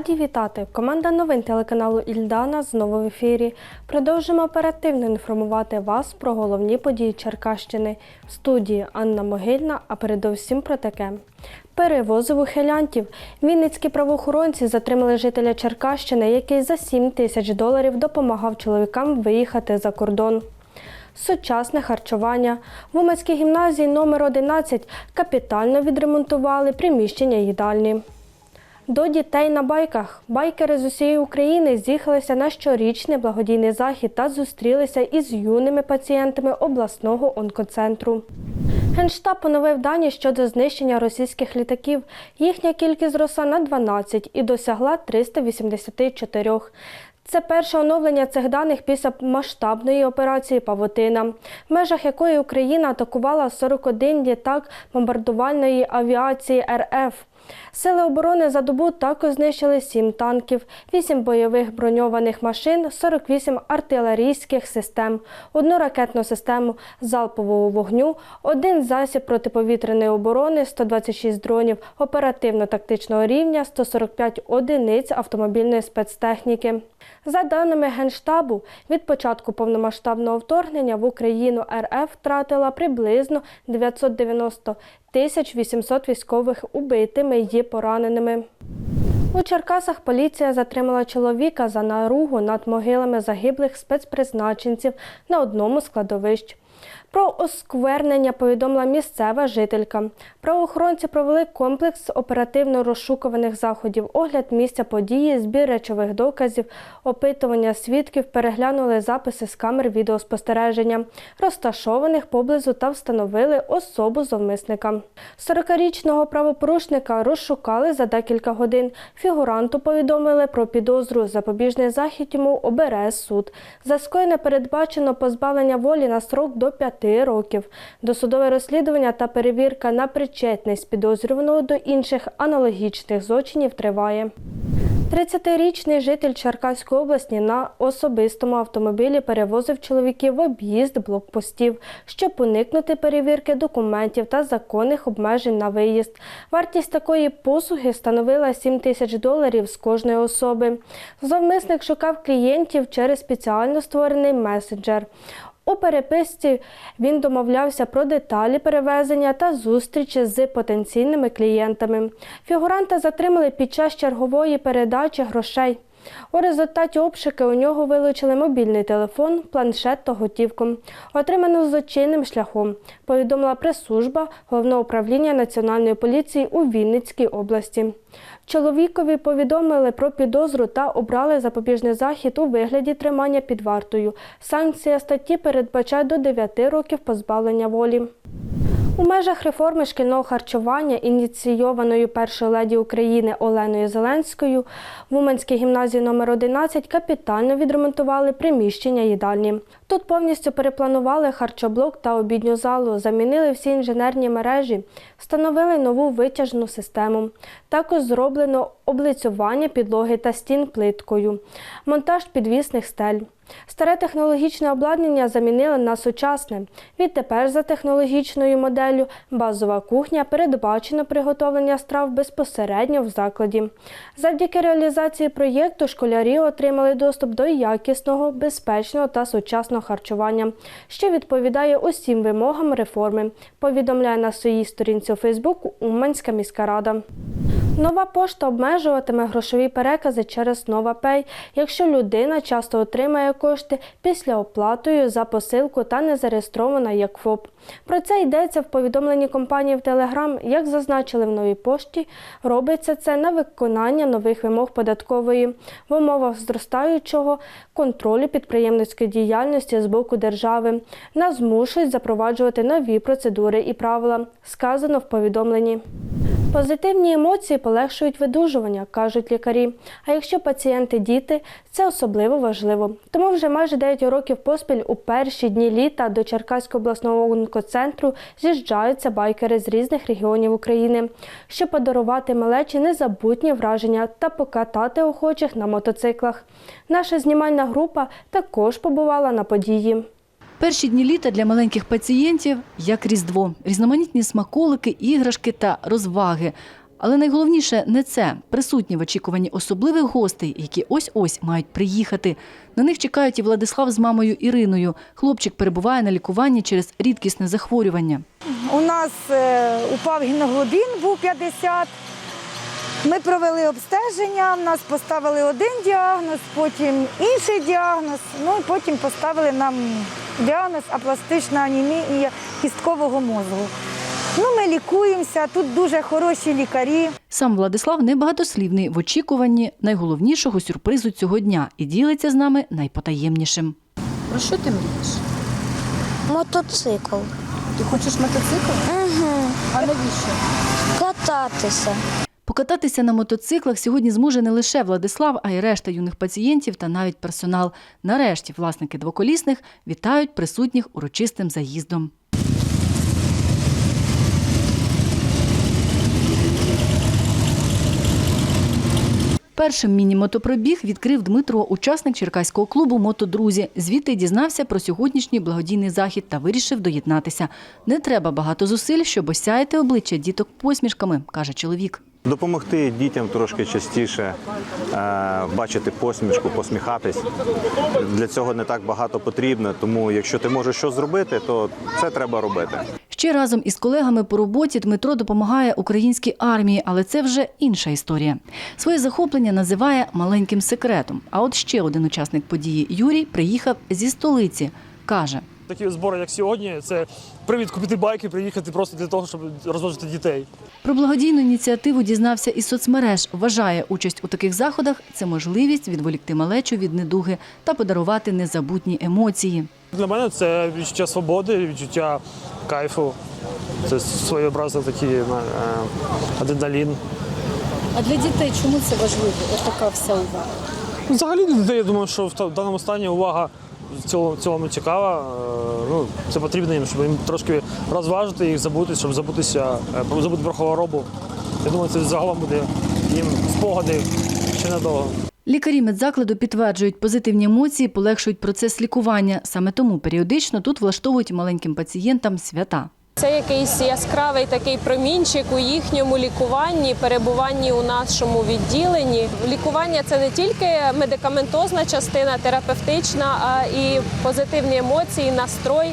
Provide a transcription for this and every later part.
Раді вітати! Команда новин телеканалу Ільдана знову в ефірі. Продовжимо оперативно інформувати вас про головні події Черкащини. В студії Анна Могильна, а передовсім про таке. Перевозив ухилянтів. Вінницькі правоохоронці затримали жителя Черкащини, який за 7 тисяч доларів допомагав чоловікам виїхати за кордон. Сучасне харчування. В Уманській гімназії номер 11 капітально відремонтували приміщення їдальні. До дітей на байках байкери з усієї України з'їхалися на щорічний благодійний захід та зустрілися із юними пацієнтами обласного онкоцентру. Генштаб поновив дані щодо знищення російських літаків. Їхня кількість зросла на 12 і досягла 384. Це перше оновлення цих даних після масштабної операції Павутина, в межах якої Україна атакувала 41 літак бомбардувальної авіації РФ. Сили оборони за добу також знищили 7 танків, 8 бойових броньованих машин, 48 артилерійських систем, одну ракетну систему залпового вогню, один засіб протиповітряної оборони, 126 дронів оперативно-тактичного рівня, 145 одиниць автомобільної спецтехніки. За даними Генштабу, від початку повномасштабного вторгнення в Україну РФ втратила приблизно 990 тисяч 800 військових убитими і пораненими. У Черкасах поліція затримала чоловіка за наругу над могилами загиблих спецпризначенців на одному з кладовищ. Про осквернення повідомила місцева жителька. Правоохоронці провели комплекс оперативно розшукуваних заходів, огляд місця події, збір речових доказів, опитування свідків, переглянули записи з камер відеоспостереження, розташованих поблизу та встановили особу зловмисника. 40-річного правопорушника розшукали за декілька годин. Фігуранту повідомили про підозру. Запобіжний захід йому обере суд. За скоєне передбачено позбавлення волі на строк до 5 років. Досудове розслідування та перевірка на причетність підозрюваного до інших аналогічних злочинів триває. 30-річний житель Черкаської області на особистому автомобілі перевозив чоловіків в об'їзд блокпостів, щоб уникнути перевірки документів та законних обмежень на виїзд. Вартість такої послуги становила 7 тисяч доларів з кожної особи. Зловмисник шукав клієнтів через спеціально створений месенджер. У переписці він домовлявся про деталі перевезення та зустрічі з потенційними клієнтами. Фігуранта затримали під час чергової передачі грошей. У результаті обшуки у нього вилучили мобільний телефон, планшет та готівку, отриману злочинним шляхом, повідомила прес-служба Головного управління Національної поліції у Вінницькій області. Чоловікові повідомили про підозру та обрали запобіжний захід у вигляді тримання під вартою. Санкція статті передбачає до 9 років позбавлення волі. У межах реформи шкільного харчування, ініційованої першою леді України Оленою Зеленською, в Уманській гімназії номер 11 капітально відремонтували приміщення їдальні. Тут повністю перепланували харчоблок та обідню залу, замінили всі інженерні мережі, встановили нову витяжну систему. Також зроблено облицювання підлоги та стін плиткою, монтаж підвісних стель. Старе технологічне обладнання замінили на сучасне. Відтепер за технологічною моделлю базова кухня передбачено приготовлення страв безпосередньо в закладі. Завдяки реалізації проєкту школярі отримали доступ до якісного, безпечного та сучасного харчування, що відповідає усім вимогам реформи. Повідомляє на своїй сторінці у Фейсбук Уманська міська рада. Нова пошта обмежуватиме грошові перекази через NovaPay, якщо людина часто отримає кошти після оплатою за посилку та не зареєстрована як ФОП. Про це йдеться в повідомленні компанії в Телеграм. Як зазначили в новій пошті, робиться це на виконання нових вимог податкової в умовах зростаючого контролю підприємницької діяльності з боку держави. Нас змушують запроваджувати нові процедури і правила, сказано в повідомленні. Позитивні емоції полегшують видужування, кажуть лікарі. А якщо пацієнти діти, це особливо важливо. Тому вже майже 9 років поспіль у перші дні літа до Черкаського обласного онкоцентру з'їжджаються байкери з різних регіонів України, щоб подарувати малечі незабутні враження та покатати охочих на мотоциклах. Наша знімальна група також побувала на події. Перші дні літа для маленьких пацієнтів як Різдво, різноманітні смаколики, іграшки та розваги. Але найголовніше не це. Присутні в очікуванні особливих гостей, які ось-ось мають приїхати. На них чекають і Владислав з мамою Іриною. Хлопчик перебуває на лікуванні через рідкісне захворювання. У нас е, упав гемоглобін, був 50. Ми провели обстеження, в нас поставили один діагноз, потім інший діагноз, ну і потім поставили нам діагноз апластична анемія кісткового мозку. Ну, ми лікуємося, тут дуже хороші лікарі. Сам Владислав небагатослівний в очікуванні найголовнішого сюрпризу цього дня і ділиться з нами найпотаємнішим. Про що ти мрієш? Мотоцикл. Ти хочеш мотоцикл? Угу. А навіщо? Кататися. Покататися на мотоциклах сьогодні зможе не лише Владислав, а й решта юних пацієнтів та навіть персонал. Нарешті власники двоколісних вітають присутніх урочистим заїздом. Першим міні-мотопробіг відкрив Дмитро, учасник черкаського клубу Мотодрузі. Звідти дізнався про сьогоднішній благодійний захід та вирішив доєднатися. Не треба багато зусиль, щоб осяяти обличчя діток посмішками, каже чоловік. Допомогти дітям трошки частіше е, бачити посмішку, посміхатись. Для цього не так багато потрібно. Тому, якщо ти можеш щось зробити, то це треба робити. Ще разом із колегами по роботі Дмитро допомагає українській армії, але це вже інша історія. Своє захоплення називає маленьким секретом. А от ще один учасник події Юрій приїхав зі столиці. каже. Такі збори, як сьогодні, це привід купити байки, приїхати просто для того, щоб розважити дітей. Про благодійну ініціативу дізнався із соцмереж. Вважає участь у таких заходах це можливість відволікти малечу від недуги та подарувати незабутні емоції. Для мене це відчуття свободи, відчуття кайфу. Це своєобразний такий е, адреналін. А для дітей чому це важливо? Ось така вся увага. Взагалі для дітей, я думаю, що в та- в даному стані увага в цілому, цікава. Е, Ну, це потрібно їм, щоб їм трошки розважити їх, забути, щоб забутися, е, забути про хворобу. Я думаю, це загалом буде їм спогади ще надовго. Лікарі медзакладу підтверджують, позитивні емоції полегшують процес лікування. Саме тому періодично тут влаштовують маленьким пацієнтам свята. Це якийсь яскравий такий промінчик у їхньому лікуванні, перебуванні у нашому відділенні. Лікування це не тільки медикаментозна частина, терапевтична, а і позитивні емоції, настрой,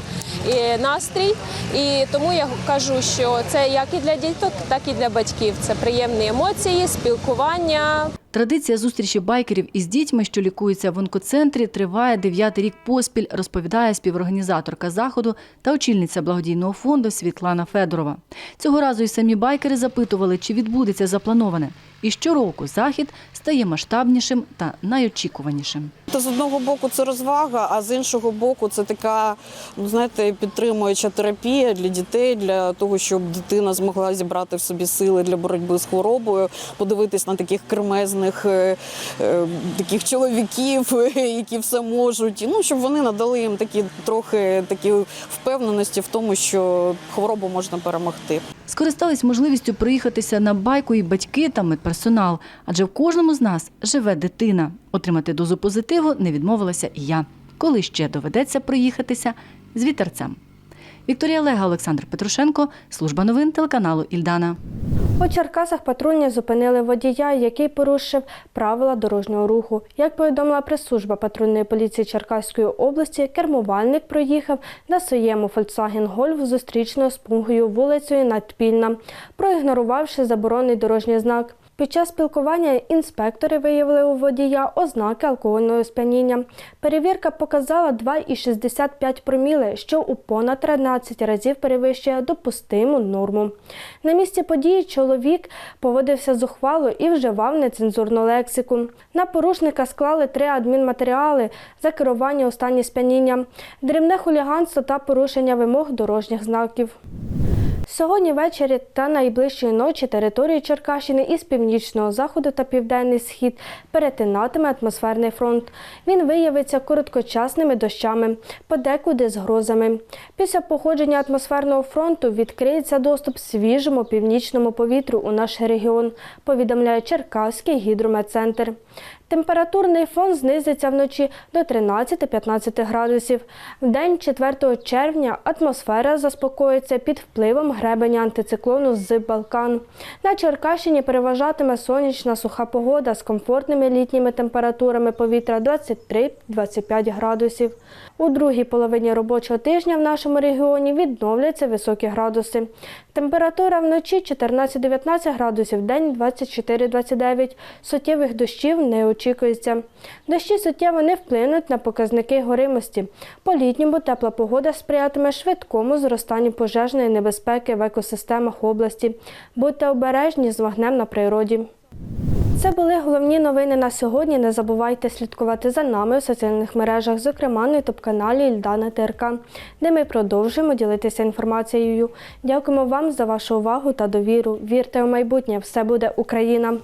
і настрій. І тому я кажу, що це як і для діток, так і для батьків. Це приємні емоції, спілкування, Традиція зустрічі байкерів із дітьми, що лікуються в онкоцентрі, триває дев'ятий рік поспіль, розповідає співорганізаторка заходу та очільниця благодійного фонду Світлана Федорова. Цього разу й самі байкери запитували, чи відбудеться заплановане. І щороку захід стає масштабнішим та найочікуванішим. Та з одного боку це розвага, а з іншого боку, це така, ну знаєте, підтримуюча терапія для дітей, для того, щоб дитина змогла зібрати в собі сили для боротьби з хворобою, подивитись на таких кремезних е, е, таких чоловіків, які все можуть. Ну щоб вони надали їм такі трохи такі впевненості в тому, що хворобу можна перемогти. Скористались можливістю приїхатися на байку і батьки та медперсонал, адже в кожному з нас живе дитина. Отримати дозу позитиву не відмовилася і я. Коли ще доведеться приїхатися з вітерцем. Вікторія Лега, Олександр Петрушенко, служба новин телеканалу Ільдана. У Черкасах патрульні зупинили водія, який порушив правила дорожнього руху. Як повідомила прес-служба патрульної поліції Черкаської області, кермувальник проїхав на своєму Volkswagen Golf зустрічною смугою вулицею Надпільна, проігнорувавши заборонний дорожній знак. Під час спілкування інспектори виявили у водія ознаки алкогольного сп'яніння. Перевірка показала 2,65 проміли, що у понад 13 разів перевищує допустиму норму. На місці події чоловік поводився зухвало і вживав нецензурну лексику. На порушника склали три адмінматеріали за керування у стані сп'яніння, дрібне хуліганство та порушення вимог дорожніх знаків. Сьогодні ввечері та найближчої ночі територію Черкащини із північного заходу та південний схід перетинатиме атмосферний фронт. Він виявиться короткочасними дощами, подекуди з грозами. Після походження атмосферного фронту відкриється доступ свіжому північному повітрю у наш регіон, повідомляє Черкаський гідрометцентр. Температурний фон знизиться вночі до 13-15 градусів. В день 4 червня атмосфера заспокоїться під впливом гребеня антициклону з Балкану. На Черкащині переважатиме сонячна суха погода з комфортними літніми температурами повітря 23-25 градусів. У другій половині робочого тижня в нашому регіоні відновляться високі градуси. Температура вночі 14-19 градусів, день 24-29. Суттєвих дощів не очікується. Дощі суттєво не вплинуть на показники горимості. По літньому тепла погода сприятиме швидкому зростанню пожежної небезпеки в екосистемах області. Будьте обережні з вогнем на природі. Це були головні новини на сьогодні. Не забувайте слідкувати за нами у соціальних мережах, зокрема на ютуб-каналі Ільдана ТРК, де ми продовжуємо ділитися інформацією. Дякуємо вам за вашу увагу та довіру. Вірте у майбутнє, все буде Україна!